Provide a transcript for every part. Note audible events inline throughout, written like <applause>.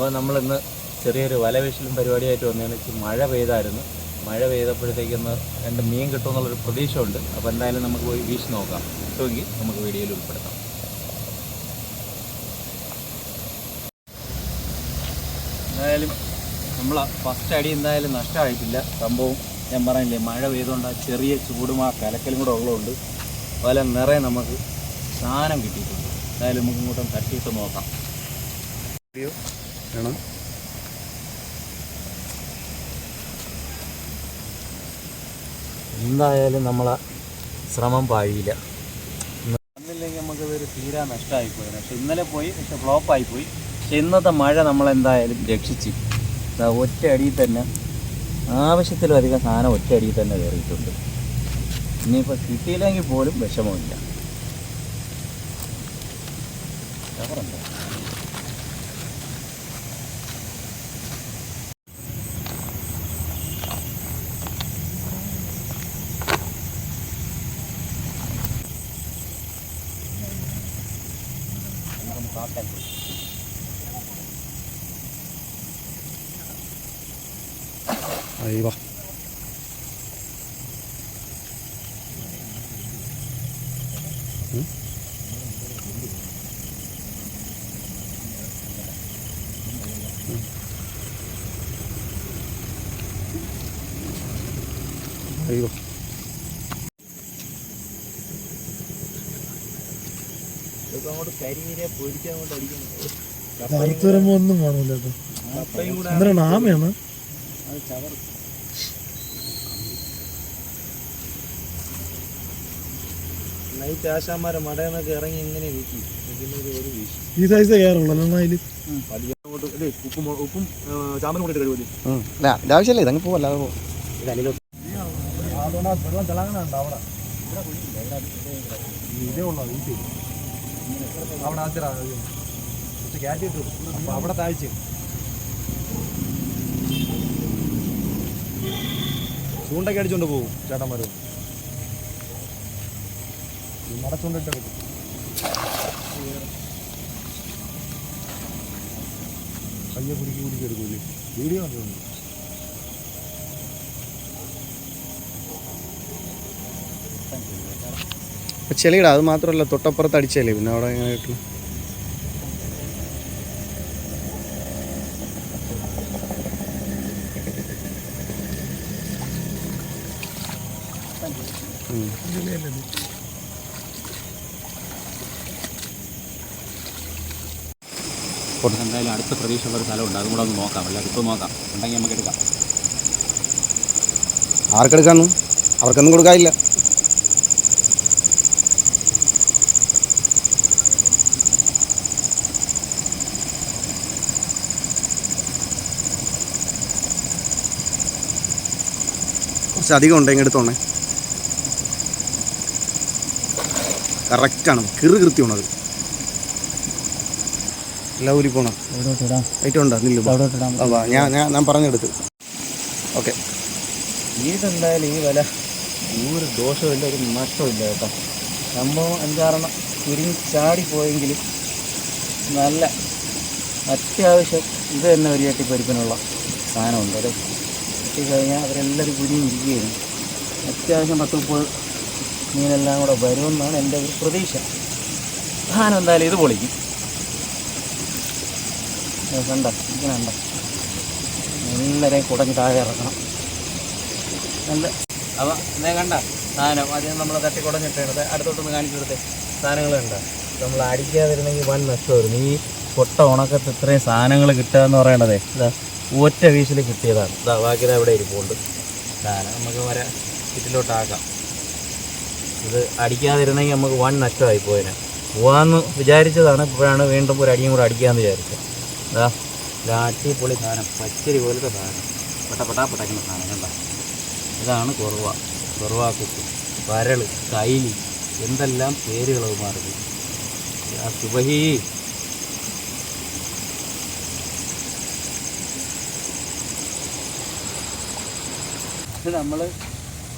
അപ്പോൾ നമ്മളിന്ന് ചെറിയൊരു വലവീശലും പരിപാടിയായിട്ട് വന്നതെന്ന് വെച്ചാൽ മഴ പെയ്തായിരുന്നു. മഴ പെയ്തപ്പോഴത്തേക്കൊന്ന് രണ്ട് മീൻ കിട്ടുമെന്നുള്ളൊരു പ്രതീക്ഷ ഉണ്ട് അപ്പോൾ എന്തായാലും നമുക്ക് പോയി വീശ് നോക്കാം. കിട്ടുമെങ്കിൽ നമുക്ക് വീഡിയോയിൽ ഉൾപ്പെടുത്താം. എന്തായാലും നമ്മൾ ഫസ്റ്റ് അടി എന്തായാലും നഷ്ടമായിട്ടില്ല. സംഭവം ഞാൻ പറഞ്ഞില്ലേ മഴ പെയ്തുകൊണ്ട് ആ ചെറിയ ചൂടും ആ കലക്കലും കൂടെ ഉള്ളതുകൊണ്ട് വല നിറയെ നമുക്ക് സാധനം കിട്ടിയിട്ടുണ്ട്. എന്തായാലും നമുക്ക് ഇങ്ങോട്ടും തട്ടിയിട്ട് നോക്കാം. വേണം. എന്തായാലും നമ്മളെ ശ്രമം പാഴിയില്ല. വന്നില്ലെങ്കിൽ നമുക്ക് ഇതൊരു തീരാ നഷ്ടമായി പോയി പക്ഷെ ഇന്നലെ പോയി പക്ഷെ ഫ്ലോപ്പായി പോയി. പക്ഷെ ഇന്നത്തെ മഴ നമ്മളെന്തായാലും രക്ഷിച്ചു. ഒറ്റ അടിയിൽ തന്നെ ആവശ്യത്തിലധികം സാധനം ഒറ്റ അടിയിൽ തന്നെ കയറിയിട്ടുണ്ട്. ഇനിയിപ്പോൾ കിട്ടിയില്ലെങ്കിൽ പോലും വിഷമമില്ല. 変わったり。はいわ。うん、うん、はいわ。അങ്ങോട്ട് കരിമീനെ പൊരിക്കാൻ കൊണ്ട് അടിക്കുന്നത് ഒന്നും കാണൂല കേട്ടോ കപ്പയും കൂടെ എന്തിനാണ് ആമയാണ് അത് ചവർ നൈറ്റ് ആശാന്മാരെ മടയെന്നൊക്കെ ഇറങ്ങി ഇങ്ങനെ ഒരു വീശി ഈ സൈസ് കയറുള്ളൂ ഉപ്പും ഉപ്പും ചാമ്പനും കൂടി കഴിവല്ലേ അല്ല ഇതാവശ്യമല്ലേ ഇതങ്ങ് പോവല്ലാതെ പോ അതുകൊണ്ട് ആ വെള്ളം തിളങ്ങണുണ്ട് അവിടെ ഇതേ ഉള്ളൂ സൈഡ് അവിടെ ആദ്യം കുറച്ച് കയറ്റി ഇട്ടു. അപ്പോൾ അവിടെ താഴ്ച. ചൂണ്ടൊക്കെ അടിച്ചുകൊണ്ട് പോകും ചേട്ടന്മാർ മടച്ചുകൊണ്ടിട്ട് എടുക്കും. പയ്യെ കുടുക്കി കുടുക്കി എടുക്കൂലേ വീഡിയോ കണ്ടിട്ടുണ്ട് ചെളിയിടാ. അത് മാത്രമല്ല തൊട്ടപ്പുറത്ത് അടിച്ചല്ലേ? പിന്നെ അവിടെ എങ്ങനെ കിട്ടും ഉം. എന്തായാലും അടുത്ത പ്രതീക്ഷയുള്ള ഒരു സ്ഥലമുണ്ട്. അതും കൂടെ ഒന്ന് നോക്കാം. അല്ല ഇപ്പോൾ നോക്കാം. ഉണ്ടെങ്കിൽ നമുക്ക് എടുക്കാം. ആർക്കെടുക്കാന്നു? അവർക്കൊന്നും കൊടുക്കാനില്ല. കുറച്ച് അധികം ഉണ്ട് ഇങ്ങ് എടുത്തോണേ കറക്റ്റാണ് കിറു കൃത്യമാണത് എല്ലാം ഊരി പോണം? ഐറ്റം ഉണ്ടോ? നില്ല. ഞാൻ ഞാൻ ഞാൻ പറഞ്ഞെടുത്ത്. ഓക്കെ ഇതെന്തായാലും ഈ വില ഒരു ദോഷമില്ല ഒരു നഷ്ടമില്ല കേട്ടോ. സംഭവം അഞ്ചാറെണ്ണം ചാടി പോയെങ്കിലും നല്ല അത്യാവശ്യം ഇത് തന്നെ ഒരു ചട്ടിപ്പരിപ്പിനുള്ള സാധനമുണ്ട് അത് കിട്ടിക്കഴിഞ്ഞാൽ അവരെല്ലാവരും കുനിഞ്ഞിരിക്കുകയാണ് അത്യാവശ്യം പത്ത് മുപ്പത് മീനെല്ലാം കൂടെ വരുമെന്നാണ് എന്റെ ഒരു പ്രതീക്ഷ. സാധനം എന്തായാലും ഇത് പൊളിക്കും. കണ്ട ഇങ്ങനെ കണ്ട. എല്ലാവരെയും കുടഞ്ഞ് താഴെ ഇറക്കണം. നല്ല അപ്പോൾ ഇതേ കണ്ട സാധനം ആദ്യം നമ്മൾ തട്ടി കുടഞ്ഞിട്ട് അടുത്തോട്ടൊന്ന് കാണിച്ചു കൊടുത്തേ. സാധനങ്ങൾ കണ്ട. നമ്മൾ അടിക്കാതിരുന്നെങ്കിൽ വൻ നഷ്ടമായിരുന്നു. ഈ പൊട്ട ഉണക്കത്ത് ഇത്രയും സാധനങ്ങൾ കിട്ടുക എന്ന് പറയണതേ. ഇതാ. ഒറ്റ വീശിൽ കിട്ടിയതാണ്. ഇതാ അവിടെ ഇരിപ്പുണ്ട്. കാരണം നമുക്ക് വരെ ഇതിലോട്ടാക്കാം ഇത് അടിക്കാതിരുന്നെങ്കിൽ നമുക്ക് വൺ നഷ്ടമായി പോയതിനെ പോവാന്ന് വിചാരിച്ചതാണ് ഇപ്പോഴാണ് വീണ്ടും ഒരു അടിയും കൂടെ അടിക്കാമെന്ന് വിചാരിച്ചത്. ഇത് അടിപൊളി സാധനം. പച്ചരി പോലത്തെ സാധനം. പെട്ട പെട്ടാ പെട്ടക്കുന്ന സാധനം കണ്ട? ഇതാണ് കുറവ. കുറവാക്കുത്ത് വരൾ കൈലി എന്തെല്ലാം പേരുകളും മാറുന്നു. ആ സുബഹി നമ്മൾ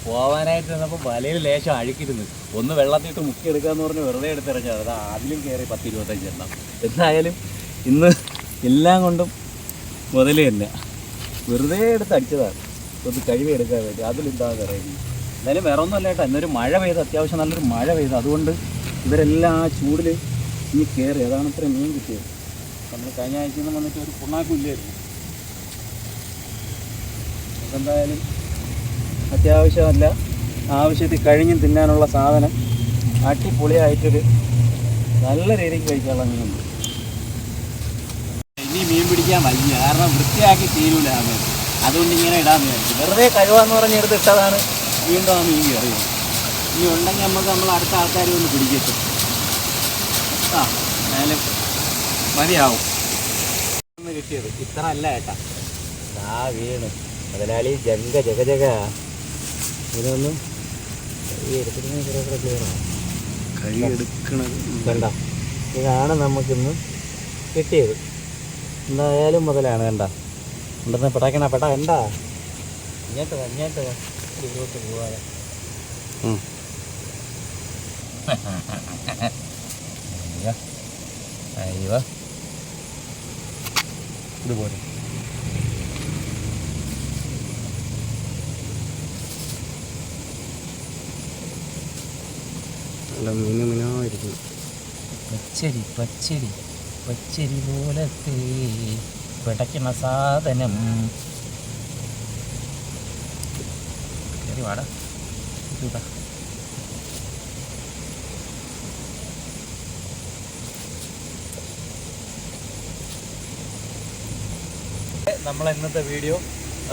പോവാനായിട്ട് നിന്നപ്പോൾ വലയിൽ ലേശം അഴുക്കിരുന്നു. ഒന്ന് വെള്ളത്തിട്ട് മുക്കി എടുക്കാന്ന് പറഞ്ഞ് വെറുതെ എടുത്തിറങ്ങിയത്. അത് അതിലും കയറി പത്ത് ഇരുപത്തഞ്ച് എണ്ണം. എന്തായാലും ഇന്ന് എല്ലാം കൊണ്ടും മുതൽ തന്നെ. വെറുതെ എടുത്ത് അടിച്ചതാണ്. ഒന്ന് കഴിവെടുക്കാൻ വേണ്ടി. അതിലെന്താ പറയുന്നത് എന്തായാലും വേറെ ഒന്നും അല്ലാട്ടോ ഇന്നൊരു മഴ പെയ്ത്. അത്യാവശ്യം നല്ലൊരു മഴ പെയ്ത്. അതുകൊണ്ട് ഇവരെല്ലാം ആ ചൂടിൽ ഇനി കയറി അതാണ് ഇത്ര മീൻ കിട്ടിയത്. നമ്മൾ കഴിഞ്ഞ ആഴ്ച നിന്ന് വന്നിട്ട് ഒരു പുണ്ണാക്കില്ലായിരുന്നു അതെന്തായാലും അത്യാവശ്യമല്ല. ആവശ്യത്തിൽ കഴിഞ്ഞും തിന്നാനുള്ള സാധനം അടിപൊളിയായിട്ടൊരു നല്ല രീതിക്ക് കഴിക്കാനുള്ള മീനുണ്ട് ഇനി മീൻ പിടിക്കാൻ വയ്യ. കാരണം വൃത്തിയാക്കി തീരൂല അതുകൊണ്ട് ഇങ്ങനെ ഇടാൻ വിചാരിച്ചു. വെറുതെ കഴിവാന്ന് പറഞ്ഞ് എടുത്ത് ഇട്ടതാണ് വീണ്ടും ആ മീൻ കയറിയത്. ഇനി ഉണ്ടെങ്കിൽ നമുക്ക് നമ്മൾ അടുത്ത ആൾക്കാർ ഒന്ന് പിടിക്കട്ടു. ആ എന്നാലും മതിയാവും. കിട്ടിയത് ഇത്ര അല്ല ഏട്ടാ. ആ വീണ്. മുതലാളി ജങ്ക ജഗ ജഗ ഇതൊന്നും ഈ എടുത്തിട്ട് കുറേ കൂടെ ക്ലിയറാണ് കൈ എടുക്കണത് കണ്ട? ഇതാണ് നമുക്കിന്ന് കിട്ടിയത്. എന്തായാലും മുതലാണ് കണ്ട? ഉണ്ടെന്ന് പെട്ടാക്കണ പെടാ എന്താ ഇങ്ങോട്ട് വാ. ഇതിലോട്ട് പോവാതെ. <laughs> അയ്യോ. അയ്യോ. ഇതുപോലെ നല്ല മീന് മീനായിരിക്കും പച്ചരി പച്ചരി പച്ചരി പോലത്തെ പിടയ്ക്കണ സാധനം. കയറി വാട. ഇതാ നമ്മളെ ഇന്നത്തെ വീഡിയോ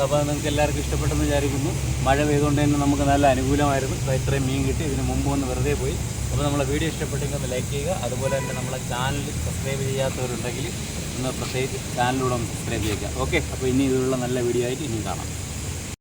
അപ്പോൾ നിങ്ങൾക്ക് എല്ലാവർക്കും ഇഷ്ടപ്പെട്ടെന്ന് വിചാരിക്കുന്നു. മഴ പെയ്തുകൊണ്ട് തന്നെ നമുക്ക് നല്ല അനുകൂലമായിരുന്നു. അപ്പോൾ ഇത്രയും മീൻ കിട്ടി. ഇതിന് മുമ്പ് ഒന്ന് വെറുതെ പോയി. അപ്പോൾ നമ്മളെ വീഡിയോ ഇഷ്ടപ്പെട്ടെങ്കിൽ ഒന്ന് ലൈക്ക് ചെയ്യുക. അതുപോലെ തന്നെ നമ്മളെ ചാനൽ സബ്സ്ക്രൈബ് ചെയ്യാത്തവരുണ്ടെങ്കിൽ ഒന്ന് പ്രത്യേകിച്ച് ചാനലിലൂടെ ഒന്ന് സബ്സ്ക്രൈബ് ചെയ്യുക. ഓക്കെ അപ്പോൾ ഇനി ഇതിലുള്ള നല്ല വീഡിയോ ആയിട്ട് ഇനിയും കാണാം.